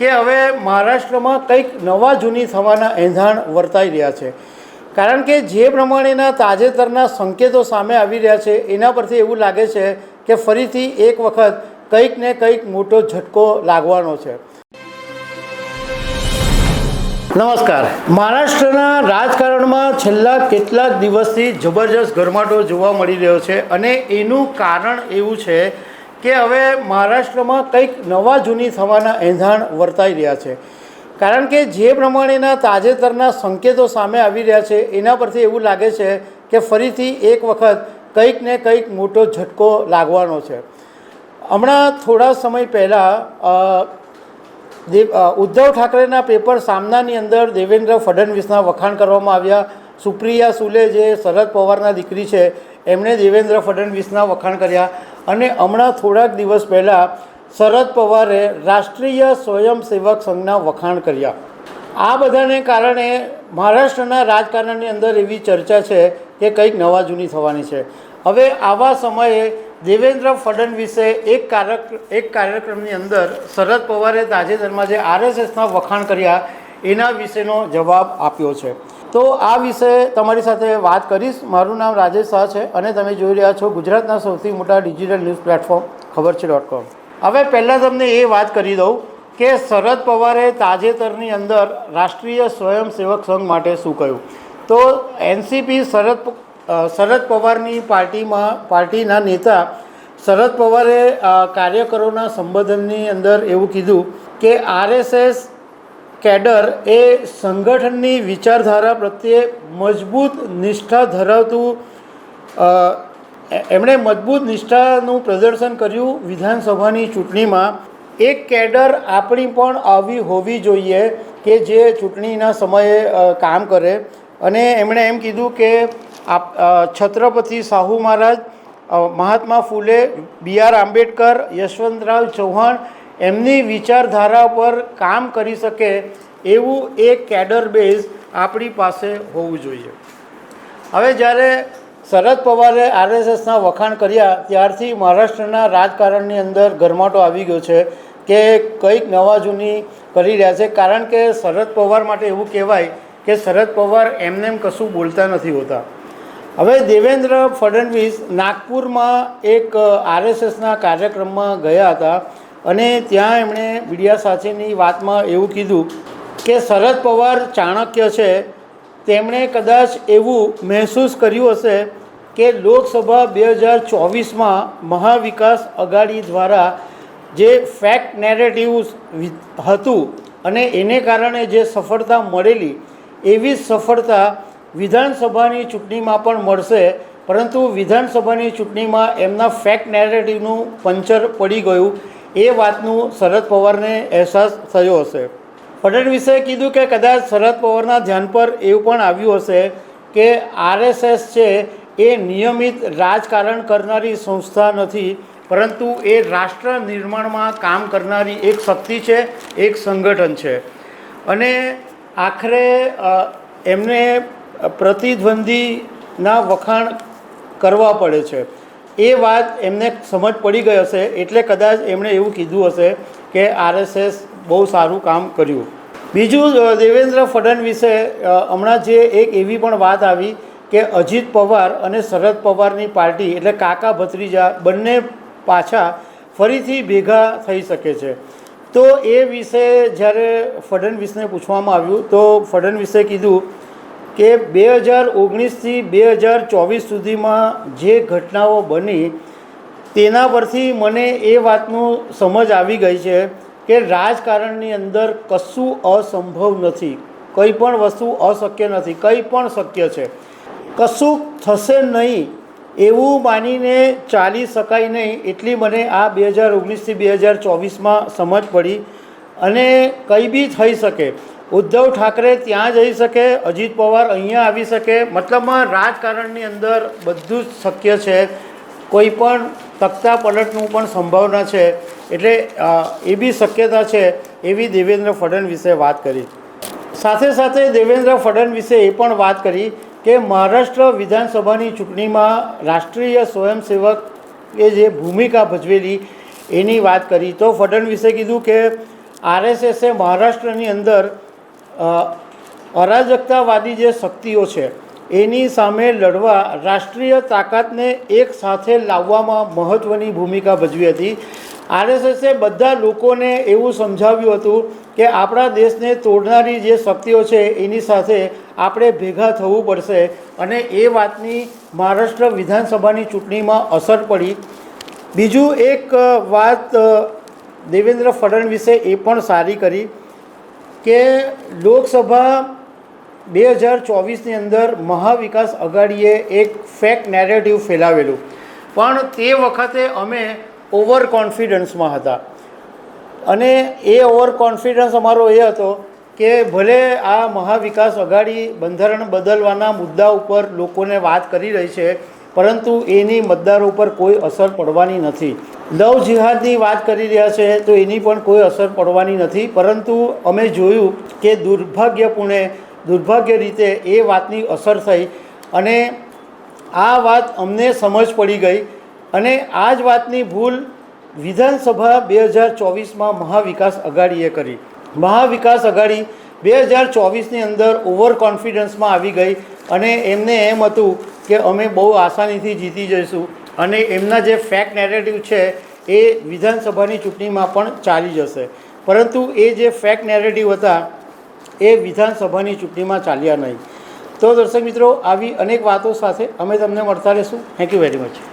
કે હવે મહારાષ્ટ્રમાં કંઈક નવા જૂની થવાના એંધાણ વર્તાઈ રહ્યા છે. કારણ કે જે પ્રમાણેના તાજેતરના સંકેતો સામે આવી રહ્યા છે, એના પરથી એવું લાગે છે કે ફરીથી એક વખત કંઈક ને કંઈક મોટો ઝટકો લાગવાનો છે. નમસ્કાર. મહારાષ્ટ્રના રાજકારણમાં છેલ્લા કેટલાક દિવસથી જબરજસ્ત ગરમાટો જોવા મળી રહ્યો છે અને એનું કારણ એવું છે કે હવે મહારાષ્ટ્રમાં કંઈક નવા જૂની થવાના એંધાણ વર્તાઈ રહ્યા છે. કારણ કે જે પ્રમાણેના તાજેતરના સંકેતો સામે આવી રહ્યા છે, એના પરથી એવું લાગે છે કે ફરીથી એક વખત કંઈક ને કંઈક મોટો ઝટકો લાગવાનો છે. હમણાં થોડા સમય પહેલાં ઉદ્ધવ ઠાકરેના પેપર સામનાની અંદર દેવેન્દ્ર ફડણવીસના વખાણ કરવામાં આવ્યા. સુપ્રિયા સુલે જે શરદ પવારના દીકરી છે, એમણે દેવેન્દ્ર ફડણવીસના વખાણ કર્યા. અને હમણાં થોડાક દિવસ પહેલાં શરદ પવારે રાષ્ટ્રીય સ્વયંસેવક સંઘના વખાણ કર્યા. આ બધાને કારણે મહારાષ્ટ્રના રાજકારણની અંદર એવી ચર્ચા છે કે કંઈક નવા જૂની થવાની છે. હવે આવા સમયે દેવેન્દ્ર ફડણવીસે એક કાર્યક, એક કાર્યક્રમની અંદર શરદ પવારે તાજેતરમાં જે આરએસએસના વખાણ કર્યા એના વિશેનો જવાબ આપ્યો છે. તો આ વિશે તમારી સાથે વાત કરીશ. મારું નામ રાજેશ શાહ છે અને તમે જોઈ રહ્યા છો ગુજરાતના સૌથી મોટા ડિજિટલ ન્યૂઝ પ્લેટફોર્મ ખબર છે ડોટ કોમ હવે પહેલાં તમને એ વાત કરી દઉં કે શરદ પવારે તાજેતરની અંદર રાષ્ટ્રીય સ્વયંસેવક સંઘ માટે શું કહ્યું? તો એનસીપી શરદ શરદ પવારની પાર્ટીમાં, પાર્ટીના નેતા શરદ પવારે કાર્યકરોના સંબોધનની અંદર એવું કીધું કે આરએસએસ કેડર એ સંગઠનની વિચારધારા પ્રત્યે મજબૂત નિષ્ઠા ધરાવતું એમણે મજબૂત નિષ્ઠાનું પ્રદર્શન કર્યું વિધાનસભાની ચૂંટણીમાં. એક કેડર આપણી પણ આવી હોવી જોઈએ કે જે ચૂંટણીના સમયે કામ કરે. અને એમણે એમ કીધું કે આપ છત્રપતિ સાહુ મહારાજ મહાત્મા ફૂલે, બી આર આંબેડકર, યશવંતરાવ ચૌહાણ એમની વિચારધારા પર કામ કરી શકે એવું એક કેડર બેઝ આપણી પાસે હોવું જોઈએ. હવે જ્યારે શરદ પવારે આરએસએસના વખાણ કર્યા, ત્યારથી મહારાષ્ટ્રના રાજકારણની અંદર ગરમાટો આવી ગયો છે કે કંઈક નવા જૂની કરી રહ્યા છે. કારણ કે શરદ પવાર માટે એવું કહેવાય કે શરદ પવાર એમનેમ કશું બોલતા નથી હોતા. હવે દેવેન્દ્ર ફડણવીસ નાગપુરમાં એક આરએસએસના કાર્યક્રમમાં ગયા હતા. અને ત્યાં એમણે મીડિયા સાથેની વાતમાં એવું કીધું કે શરદ પવાર ચાણક્ય છે, તેમણે કદાચ એવું મહેસૂસ કર્યું હશે કે લોકસભા બે હજાર ચોવીસમાં મહાવિકાસ અઘાડી દ્વારા જે ફેક્ટ નેરેટિવ હતું અને એને કારણે જે સફળતા મળેલી એવી જ સફળતા વિધાનસભાની ચૂંટણીમાં પણ મળશે, પરંતુ વિધાનસભાની ચૂંટણીમાં એમના ફેક્ટ નેરેટિવનું પંચર પડી ગયું. એ વાતનું શરદ પવારને અહેસાસ થયો હશે. ફડણવીસે કીધું કે કદાચ શરદ પવારના ધ્યાન પર એવું પણ આવ્યું હશે કે આરએસએસ છે એ નિયમિત રાજકારણ કરનારી સંસ્થા નથી, પરંતુ એ રાષ્ટ્ર નિર્માણમાં કામ કરનારી એક શક્તિ છે, એક સંગઠન છે. અને આખરે એમને પ્રતિદ્વંદીના વખાણ કરવા પડે છે. એ વાત એમને સમજ પડી ગઈ હશે, એટલે કદાચ એમણે એવું કીધું હશે કે આરએસએસ બહુ સારું કામ કર્યું. બીજું દેવેન્દ્ર ફડણવીસે હમણાં જે એક એવી પણ વાત આવી કે અજીત પવાર અને શરદ પવારની પાર્ટી એટલે કાકા ભત્રીજા બંને પાછા ફરીથી ભેગા થઈ શકે છે. તો એ વિશે જ્યારે ફડણવીસને પૂછવામાં આવ્યું, તો ફડણવીસે કીધું કે બે હજાર ઓગણીસથી બે હજાર ચોવીસ સુધીમાં જે ઘટનાઓ બની, તેના પરથી મને એ વાતનું સમજ આવી ગઈ છે કે રાજકારણની અંદર કશું અસંભવ નથી. કંઈ પણ વસ્તુ અશક્ય નથી, કંઈ પણ શક્ય છે. કશું થશે નહીં એવું માનીને ચાલી શકાય નહીં એટલી મને આ બે હજાર ઓગણીસથી બે હજાર ચોવીસમાં સમજ પડી અને કંઈ બી થઈ શકે. ઉદ્ધવ ઠાકરે ત્યાં જઈ શકે, અજીત પવાર અહીંયા આવી શકે. મતલબમાં રાજકારણની અંદર બધું જ શક્ય છે. કોઈ પણ તખ્તા પલટનું પણ સંભાવના છે. એટલે એ બી શક્યતા છે. એવી દેવેન્દ્ર ફડણવીસે વાત કરી. સાથે સાથે દેવેન્દ્ર ફડણવીસે એ પણ વાત કરી કે મહારાષ્ટ્ર વિધાનસભાની ચૂંટણીમાં રાષ્ટ્રીય સ્વયંસેવક એ જે ભૂમિકા ભજવેલી એની વાત કરી. તો ફડણવીસે કીધું કે, આરએસએસે મહારાષ્ટ્રની અંદર અરાજકતાવાદી જે શક્તિઓ છે, એની સામે લડવા રાષ્ટ્રીય તાકાતને એક સાથે લાવવામાં મહત્ત્વની ભૂમિકા ભજવી હતી. આરએસએસે બધા લોકોને એવું સમજાવ્યું હતું કે આપણા દેશને તોડનારી જે શક્તિઓ છે, એની સાથે આપણે ભેગા થવું પડશે અને એ વાતની મહારાષ્ટ્ર વિધાનસભાની ચૂંટણીમાં અસર પડી. બીજું એક વાત દેવેન્દ્ર ફડણવીસે એ પણ સારી કરી. કે લોકસભા બે હજાર ચોવીસની અંદર મહાવિકાસ અઘાડીએ એક ફેક નેરેટિવ ફેલાવેલું. પણ તે વખતે અમે ઓવર કોન્ફિડન્સમાં હતા. અને એ ઓવર કોન્ફિડન્સ અમારો એ હતો કે ભલે આ મહાવિકાસ અઘાડી બંધારણ બદલવાના મુદ્દા ઉપર લોકોને વાત કરી રહી છે પરંતુ એની મતદારો ઉપર કોઈ અસર પડવાની નથી. લવ જિહાદની વાત કરી રહ્યા છે તો એની પણ કોઈ અસર પડવાની નથી. પરંતુ અમે જોયું કે દુર્ભાગ્યપૂર્ણે, દુર્ભાગ્ય રીતે એ વાતની અસર થઈ અને આ વાત અમને સમજ પડી ગઈ અને આ જ વાતની ભૂલ વિધાનસભા બે હજાર ચોવીસમાં મહાવિકાસ આઘાડીએ કરી. મહાવિકાસ આઘાડી બે હજાર ચોવીસની અંદર ઓવર કોન્ફિડન્સમાં આવી ગઈ અને એમને એમ હતું કે અમે બહુ આસાનીથી જીતી જઈશું. અને એમના જે ફેક નેરેટિવ છે, એ વિધાનસભાની ચૂંટણીમાં પણ ચાલી જશે. પરંતુ એ જે ફેક નેરેટિવ હતા, એ વિધાનસભાની ચૂંટણીમાં ચાલ્યા નહીં. તો દર્શક મિત્રો, આવી અનેક વાતો સાથે અમે તમને મળતા રહીશું. Thank you very much